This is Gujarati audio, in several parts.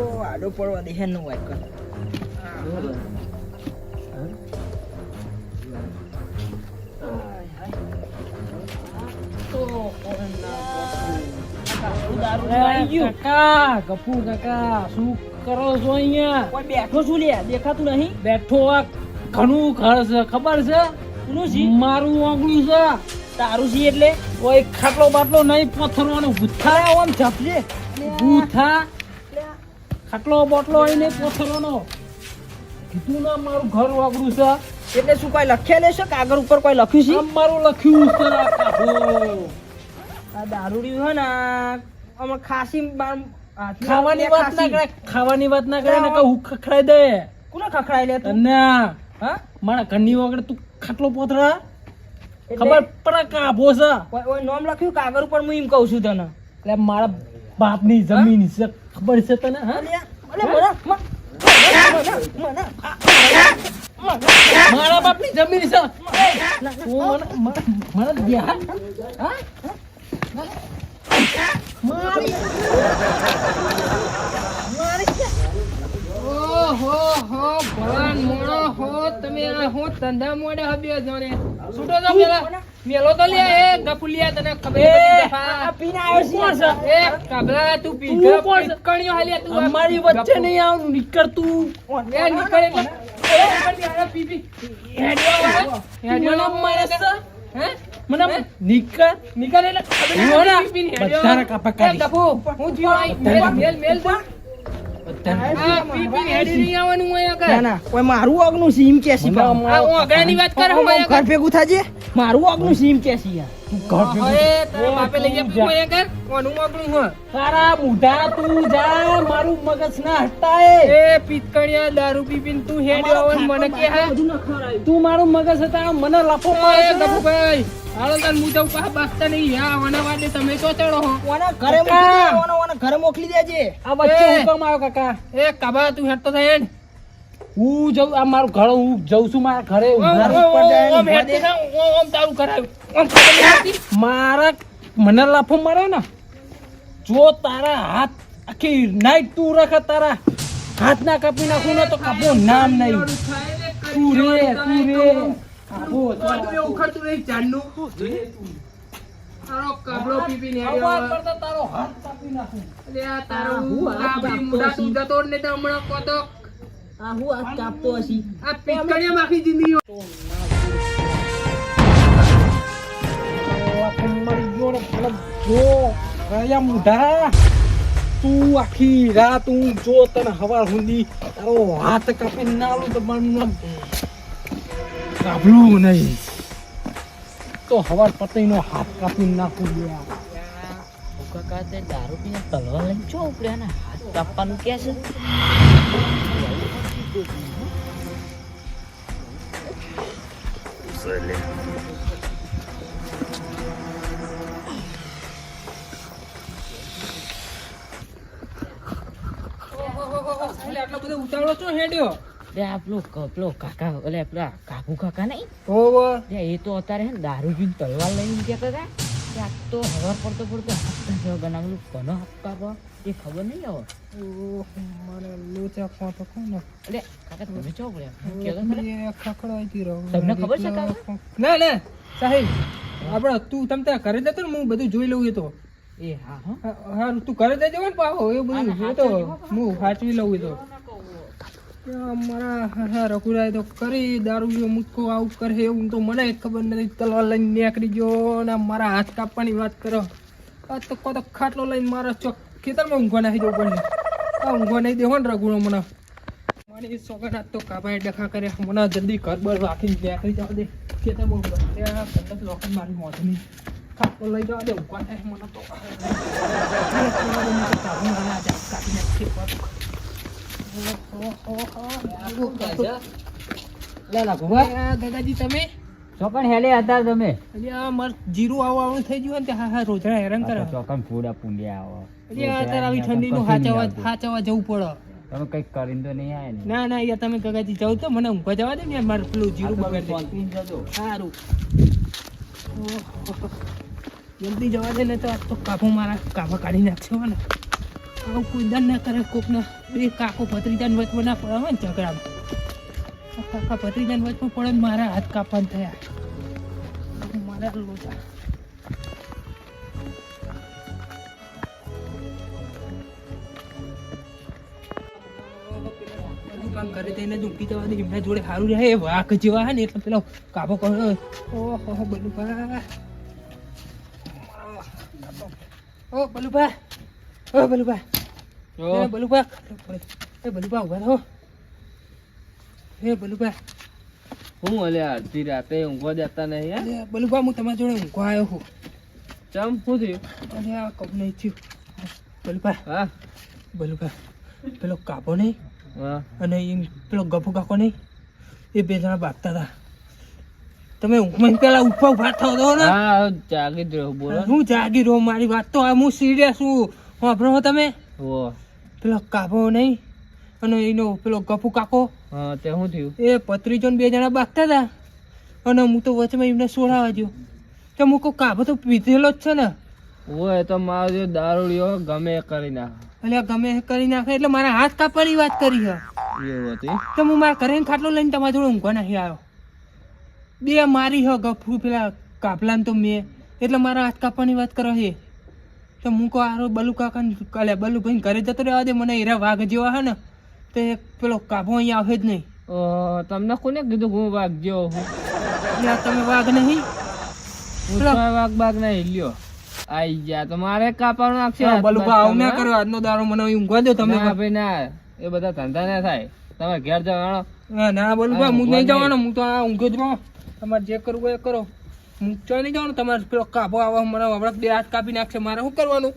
તો આડો પડવા દે હેનું વાય કર કાકા કપૂર કાકા શું કરો છો અહીંયા બેઠો છું લે? દેખાતું નહીં? બેઠો આ ઘણું ઘર છે ખબર છે કોનું છે મારું આંગળું છે તારું છે એટલે? કોઈ ખાટલો બાટલો નહીં પથ્થરવાનો ભૂથા આમ ઝપલે ગુથા ખાટલો બોટલો અહીં નહીં કીધું ના મારું ઘર વાગડું છે. એટલે શું કોઈ લખેલે છે કાગળ ઉપર કોઈ લખ્યું છે? આમ મારું લખ્યું છે આ દારૂડી હોય ને અમે ખાસી ખાવાની વાત ના કરે ખાવાની વાત ના કરે ને કે હું ખખડાઈ દે. કોને ખખડાઈ લે તને હા? મારા ઘરની વગર તું ખાટલો પોતરા. ખબર પડે કાભો છે. નામ લખ્યું કાગળ ઉપર હું એમ કહું છું તને? એટલે મારા બાપની જમીન છે. ખબર છે તને મારા બાપની જમીન છે. મને હા? હો? ભગવાન મોણો હો, તમે હો ધંધા મોડે હબ્યો છો ને છૂટો તો પેલા? મેલો તો લે એ ગપુલિયા તને ખબર આ. પીને આવ્યો છે. એ કબલા તું પીધો કોણ છે? પીકણીઓ તું અમારી વચ્ચે નહીં આવ નીકળ તું એ નીકળે એટલે હાલે પી પી. હેડ્યો. હેડ્યો મને. હે? મને નીકળ નીકળે એટલે ના. કાપા કાઢી. ગપુ, હું? મેલ, મેલ, મેલ. ના ના કોઈ મારું આગનું સીમ કે પાછું. વાત કર ઘર. ભેગું થાજે મારું ઓગનું સીમ કે છે તું ઘર હવે તારા બાપે લઈ તું ગયા જા. હોય આગળ. કોનું ઓગનું હ? તારા બુઢા તું જા મારું મગજ ના હટાય એ પિતકણિયા દારૂ પીપીન તું હેડ્યો હોય મને કે હા. તું મારું મગજ હતા મને લફો એ મારે છે. ગપુભાઈ હાલો તાર હું જાઉં પાછા બાગતા નહીં હા આના વાડે તમે તો ચડો હો. ઓના ઘરે મોકલી દે, ઓના- ઓના ઘરે મોકલી દેજે. આ વચ્ચે હુકમ આવ્યો કાકા. એ કબા તું હેડતો થાય હેડ. હું જઉં આ મારું ઘર હું જઉં છું મારા ઘરે ને? મારા મને લાફો મારે ને જો તારા હાથ આખી નાઈટ તું રાખે તારા હાથ ના કાપી નાખું ને તો કાપો નામ નહીં તું રે તું રે કાપો ઉખડતું. તારો કબડો પી પીને હેડ્યો અવાજ હોય. કરતા તારો હાથ કાપી નાખું તારો હું મુઢા છું. તું જતો ને હમણાં કહો તો આ હું આ કાપતો હશી આ પિચકણિયામાં આખી જિંદગી મરી ગયો ને ભલે જો કયા મુઢા તું આખી રાત હું જો તને હવા સુધી તારો હાથ કાપી નાલું તો મને કાપલું નહીં તો હવાર પતિનો હાથ કાપી નાખું લ્યા કાકા તે દારૂ પીને તલવાર લઈને ચો ઉપડ્યા ને હાથ કાપવાનું કે છે એટલે આટલો બધો ઉતાવળો છો હેડ્યો લે આ પેલો કાકા એટલે પેલા કાકુ કાકા નહીં? ઓવો. એ તો અત્યારે હે દારૂ પીને તલવાર લઈને ગયા હતા કે તો હવાર પડતો પડતો. કોનો કાપો એ ખબર નહીં હવે મને લોચા ખાતો કોણ એટલે કાકા તમે તમને ખબર છે ના ના સાહેબ આપણે તું તમ ત્યાં ઘરે જતો ને હું બધું જોઈ લઉં એ તો એ હા હા તું ઘરે દેજો ને પાહો એવું બધું એ તો હું સાચવી લઉં એ તો મારા રઘુરાય તો કરી દારૂ જો મુક્કો આવું કરે એવું તો મને ખબર નથી તલવાર લઈને નીકળી ગયો ને મારા હાથ કાપવાની વાત કરો આ તો કો તો ખાટલો લઈને મારા ચોક ખેતરમાં ઊંઘવા નાખી જવું પડે આ ઊંઘવા નહીં દેવો ને રઘુનો મને મારી સોગન હાથ તો કાબાએ ડખા કરે મને જલ્દી ઘર બર રાખીને નીકળી જવા દે ખેતરમાં ઊંઘવા ત્યાં કદાચ લોખંડ મારી મોઢની ખાટલો લઈ જવા દે ઊંઘવા થાય મને તો લે લા ભગવાન આ દાદાજી તમે ચોકન હેલે હતા તમે. એટલે આ મર જીરું આવું આવું થઈ ગયું ને હા હા રોજડા હેરાન કરે ચોકન ફૂડા પુંડિયા આવો. એટલે અત્યારે આવી આવી ઠંડીનું હાચવા હાચવા જવું પડે. તમે કંઈક કરીને તો નહીં આવે ના. ના યાર તમે કગાજી જાવ તો મને ઊંઘવા જવા દે ને મારું પેલું જીરું બગાડ. દે સારું જલ્દી જવા દે ને તો આ તો કાભો મારા કાફા કાઢી નાખશે ને. આવું કોઈ દંડ ના કરે કોકના બે કાકો ભત્રીજાને વચમાં ના પડે ને ઝઘડામાં. કાકા ભત્રીજાને વચમાં પડે ને મારા હાથ કાપવાના થયા. મારા લોચા. કામ કરે તેને ઝૂંકી જવા એમના જોડે સારું રહે વાઘ જેવા હે ને એટલે પેલો કાબો કરો. ઓહો બલુભા. ઓ બલુભા. ઓ બલુભા. બલુભા. એ બલુભા ઊભા રહો. એ બલુભા. હું અલ્યા અડધી રાતે ઊંઘવા દેતા નહીં હે? અરે બલુભા હું તમારી જોડે ઊંઘવા આવ્યો છું. ચમ શું થયું? અરે આ કપ નહીં થયું. બલુભા હા? બલુભા પેલો કાપો નહીં હા. અને એમ પેલો ગફુ કાકો નહીં એ બે જણા બાપતા હતા. તમે ઊંઘમાં પેલા ઊભા ઊભા થાવ દો ને. હા જાગી જ રહ્યો બોલો. હું જાગી રહ્યો મારી વાત તો હું સિરિયસ છું. વાપરો તમે. પેલો કાપો નહીં અને એનો પેલો ગફુ કાકો. હા તે શું થયું? એ પત્રીજો બે જણા બાગતા હતા. અને હું તો વચમાં એમને સોડાવા જો તો હું કહું કાબો તો પીધેલો જ છે ને? ઓય તો મારો જે દારૂડિયો ગમે કરી નાખ. એટલે ગમે કરી નાખે એટલે મારા હાથ કાપવાની વાત કરી છે એવું હતી તો હું મારા ઘરે ખાટલો લઈને તમારા જોડે ઊંઘવા નહીં આવ્યો. બે મારી હ ગફુ પેલા કાપલાને તો મેં. એટલે મારા હાથ કાપવાની વાત કરો છે તો હું કહું આરો બલુ કાકા કાલે બલુ ભાઈ ઘરે જતો રહેવા દે મને હીરા વાઘ જેવા હે ને. તો પેલો કાબો અહીંયા આવે જ નહીં. તમને કોને કીધું હું વાગજો હું તમે વાઘ નહીં. આઈ ગયા કાપવાનું આવું ના કરો આજનો દારો મને ઊંઘવા દો તમે. ભાઈ ના. એ બધા ધંધા ના થાય. તમે ઘેર જવાનો. ના બોલું હું નહીં જવાનો હું તો આ ઊંઘ્યો જ રહું. તમારે જે કરવું એ કરો. હું તો નહીં જવાનું તમારે પેલો કાપો આવે મને હમણાં બે હાથ કાપી નાખશે મારે શું કરવાનું?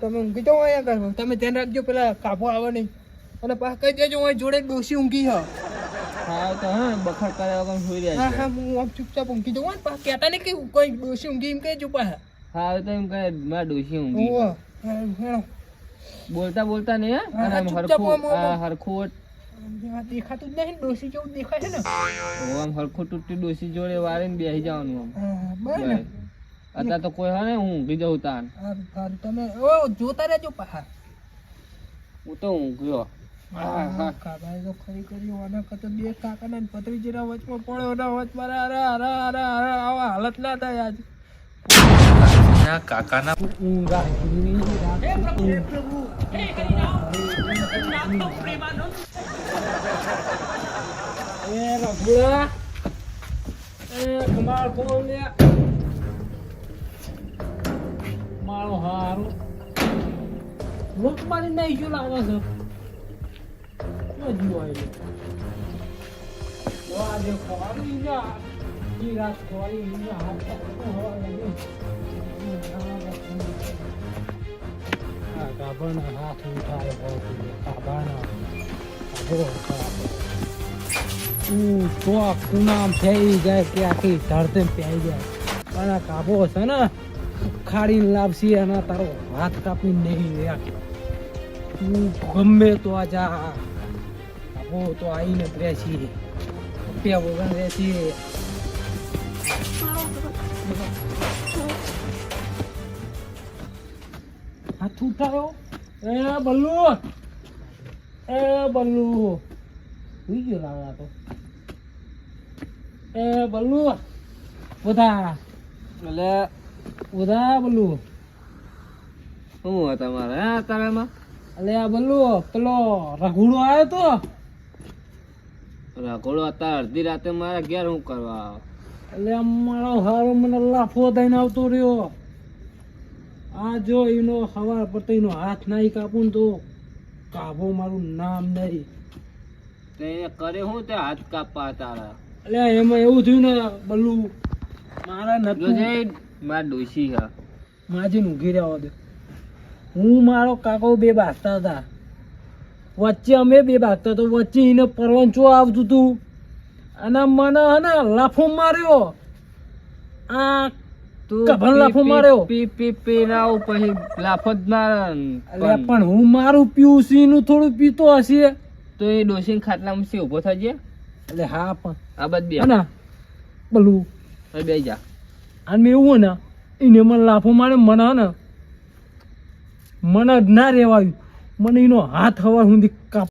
તમે ઊંઘી જાઓ અહીંયા તમે ધ્યાન રાખજો પેલા કાપો આવે નહીં. અને પાછા કહી દેજો હું જોડે ડોસી ઊંઘી હ. હા તો હા બખડ કર્યા વગર સુઈ રહ્યા હા હા હું આમ ચૂપચાપ ઊંઘી જાઉં. ને પાછા કહેતા નહીં કે કોઈ ડોસી ઊંઘી એમ કહેજો પાછા. હા તો એમ કહે મારા ડોસી ઊંઘી. બોલતા બોલતા હરખું હરખું દેખાતું જ નહીં ડોસી જેવું દેખાય છે ને. ઓ આમ હરખું તૂટતી ડોસી જોડે વાળીને બેસી જવાનું આમ. બરાબર. અત્યારે તો કોઈ હા હું ઊંઘી જઉં તાન. તમે ઓ જોતા રહેજો પાછા. હું તો ઊંઘ્યો. તો ખરી આના કરતા બે કાકાના પતરી ભત્રીજીના વચમાં પડ્યો ના વચમાં અરે અરે અરે આવા હાલત ના થાય આજ. ઊંઘ આવી. એ રઘુડા એ કમાલ કોણ લે. મારો હારો. લોક મારી નહીં શું લાગે છે મજુ આવી આજે ખોરી જા ઈ રાત ખોરી જા. હાથ પકડો હવા ગાભાના હાથ ઉઠાય ગાભાના ગાભો હું કુનામ થઈ જાય કે આખી ધરતે પહેરી જાય. પણ ને લાવશી એના તારો હાથ કાપી નહીં રહ્યા ગમે તો આ જા. કાબો તો આવીને રહેશી. રૂપિયા વગર રહેશી. હાથ ઉઠાયો? એ બલ્લુ! એ બલ્લુ! હુઈ ગયો આ તો. એ બલ્લુ! ઉધા. એટલે ઉધા બલ્લુ. શું તમારે હા તારામાં અલે આ બલ્લુ પેલો રઘુડો આવ્યો તો? રઘોડો અત્યારે અડધી રાતે મારા ઘેર હું કરવા એટલે એટલે મારો હારો મને લાફો દઈને આવતો રહ્યો. આ જો એનો સવાર પડતો એનો હાથ નાઈ કાપું તો કાબો મારું નામ નહીં. તે કરે હું તે હાથ કાપવા તારા? એટલે એમાં એવું થયું ને બલ્લુ મારા નતું મારા ડોશી હા. માજી ઊંઘી રહ્યા હું મારો કાકો બે બાસતા હતા. વચ્ચે અમે બે ભાગતા તો વચ્ચે એને પરવંચો આવતું હતું અને મને હે ને લાફો માર્યો. આ તું કભણ લાફો માર્યો. પી પી પી ના પછી લાફો જ મારે. પણ હું મારું પીયુસી નું થોડું પીતો હશે. તો એ ડોશી ખાટલામાં સી ઊભો થજે એટલે હા પણ. આ બધ બે ને બોલું. બે જા. અને મેં એવું ને એને મને લાફો મારે મને ને મને જ ના રેવાયું મને એનો હાથ હવા સુધી કાપ